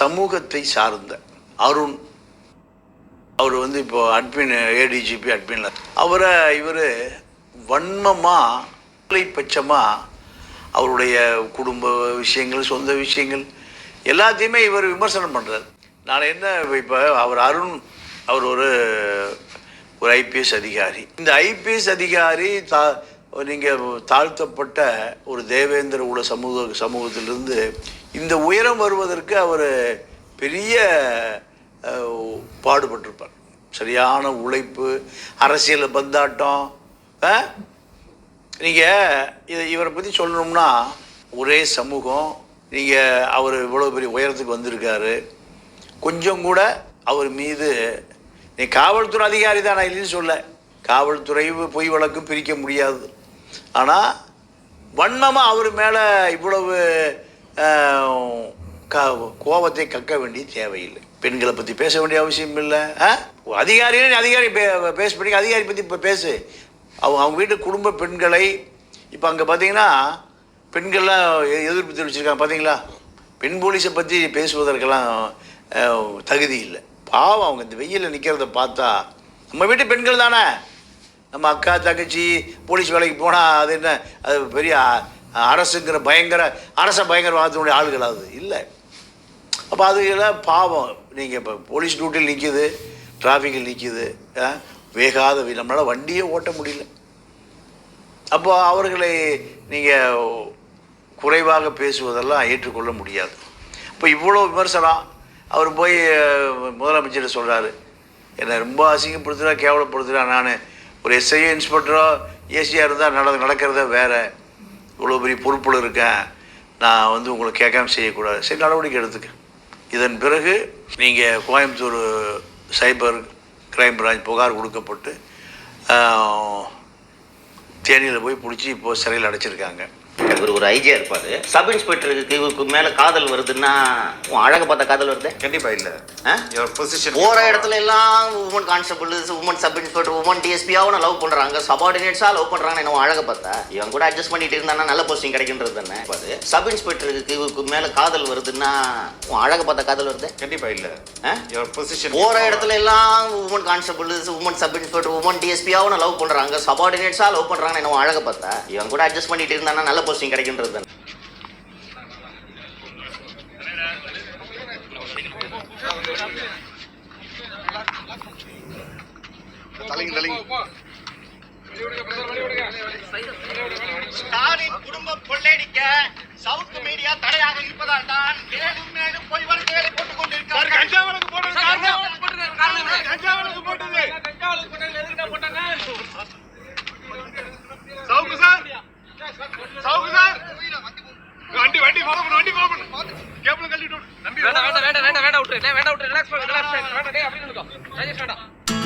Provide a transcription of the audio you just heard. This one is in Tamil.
சமூகத்தை சார்ந்த அருண் அவர் வந்து இப்போ அட்மின் ஏடிஜிபி அட்மின்ல அவரை இவர் வன்மமாக பட்சமாக அவருடைய குடும்ப விஷயங்கள் சொந்த விஷயங்கள் எல்லாத்தையுமே இவர் விமர்சனம் பண்ணுறார் நான் என்ன இப்போ அவர் அருண் அவர் ஒரு ஒரு ஐபிஎஸ் அதிகாரி. இந்த ஐபிஎஸ் அதிகாரி தா நீங்கள் தாழ்த்தப்பட்ட ஒரு தேவேந்திர உல சமூக சமூகத்திலிருந்து இந்த உயரம் வருவதற்கு அவர் பெரிய பாடுபட்டிருப்பார். சரியான உழைப்பு அரசியல் பந்தாட்டம் நீங்கள் இதை இவரை பற்றி சொல்லணும்னா ஒரே சமூகம் நீங்கள் அவர் இவ்வளோ பெரிய உயரத்துக்கு வந்திருக்காரு. கொஞ்சம் கூட அவர் மீது நீ காவல்துறை அதிகாரி தான் நான் இல்லைன்னு சொல்ல. காவல்துறை பொய் வழக்கு பிரிக்க முடியாது. ஆனால் வன்மமாக அவர் மேலே இவ்வளவு கோபத்தை கக்க வேண்டிய தேவையில்லை. பெண்களை பற்றி பேச வேண்டிய அவசியம் இல்லை. ஆ? அதிகாரியே அதிகாரி பே பேச பண்ணி அதிகாரி பற்றி இப்போ பேசு. அவங்க அவங்க வீட்டு குடும்ப பெண்களை இப்போ அங்கே பார்த்தீங்கன்னா பெண்கள்லாம் எ- எதிர்ப்பு தெரிவிச்சிருக்காங்க பார்த்தீங்களா பெண் போலீஸை பற்றி பேசுவதற்கெல்லாம் தகுதி இல்லை. பாவம் அவங்க இந்த வெயிலில் நிற்கிறத பார்த்தா நம்ம வீட்டு பெண்கள் தானே? நம்ம அக்கா தங்கச்சி போலீஸ் வேலைக்கு போனால் அது என்ன? அது பெரிய அரசுங்கிற பயங்கர அரச பயங்கரவாதத்தினுடைய ஆளுகளாவது இல்லை. அப்போ அதுக்கெல்லாம் பாவம். நீங்கள் இப்போ போலீஸ் டியூட்டியில் நிற்கிது டிராஃபிக்கில் நிற்கிது வேகாத நம்மளால் வண்டியே ஓட்ட முடியல. அப்போ அவர்களை நீங்கள் குறைவாக பேசுவதெல்லாம் ஏற்றுக்கொள்ள முடியாது. இப்போ இவ்வளோ விமர்சனம் அவர் போய் முதலமைச்சர் சொல்கிறாரு என்னை ரொம்ப அசிங்கப்படுத்துகிறா கேவலப்படுத்துகிறா நான் ஒரு எஸ்ஐ இன்ஸ்பெக்டரோ ஏசியாக இருந்தால் நட நடக்கிறத வேறு. இவ்வளோ பெரிய பொறுப்பில் இருக்கேன். நான் வந்து உங்களை கேட்காம செய்யக்கூடாது. சரி நடவடிக்கை எடுத்துக்க இதன் பிறகு நீங்கள் கோயம்புத்தூர் சைபர் கிரைம் பிரான்ச் புகார் கொடுக்கப்பட்டு தேனியில் போய் பிடிச்சி இப்போது சிறையில் அடைச்சிருக்காங்க. இவர் ஒரு ஐஜியா இருப்பாரு. சப் இன்ஸ்பெக்டருக்கு இவருக்கு மேல காதல் வருதுன்னா உன் அழக பார்த்த காதல் வருது? கண்டிப்பா இல்ல. பொசிஷன் போற இடத்துல எல்லாம் woman constable woman sub inspector woman டிஎஸ்பியாவும் love பண்றாங்க. சபார்டினேட்ஸா லவ் பண்றாங்க என்ன அழக பார்த்தா? இவன் கூட அட்ஜஸ்ட் பண்ணிட்டு இருந்தானா நல்ல போஸ்டிங் கிடைக்கின்றது தானே? சப் இன்ஸ்பெக்டருக்கு இவருக்கு மேல காதல் வருதுன்னா உன் அழக பார்த்த காதல் வருது? கண்டிப்பா இல்ல. பொசிஷன் போற இடத்துல எல்லாம் woman constable woman sub inspector woman டிஎஸ்பியாவும் love பண்றாங்க. சபார்டினேட்ஸா லவ் பண்றாங்க என்ன அழக பார்த்தா? இவன் கூட அட்ஜஸ்ட் பண்ணிட்டு இருந்தானா நல்ல போஸ்டிங் கிடைக்கின்றது தானே தலைங்க தலைங்க. ஸ்டாலின் குடும்பம் கொள்ளையடிக்க சவுத் மீடியா தடையாக இருப்பதால் தான் மேலும் மேலும் பொய் வழக்குகளை போட்டுக் கொண்டிருக்கிறார்கள். கஞ்சா வழக்கு போட்டது கஞ்சா வழக்கு போட்டது கஞ்சா வழக்கு போட்டது சவுக்கு சார். வண்டி வண்டி ஃபாலோ வண்டி ஃபாலோ கேபிள் கழட்டிட்டு வேண்டாம் வேண்டாம் வேண்டாம் வேண்டாம் வேண்டாம் விட்டுரு. வேண்டாம் விட்டுரு. ரிலாக்ஸ் பண்ணு ரிலாக்ஸ் பண்ணு. வேண்டாம் டேய் அப்படி நின்னுக்கோ ராஜேஷ் வேண்டாம்.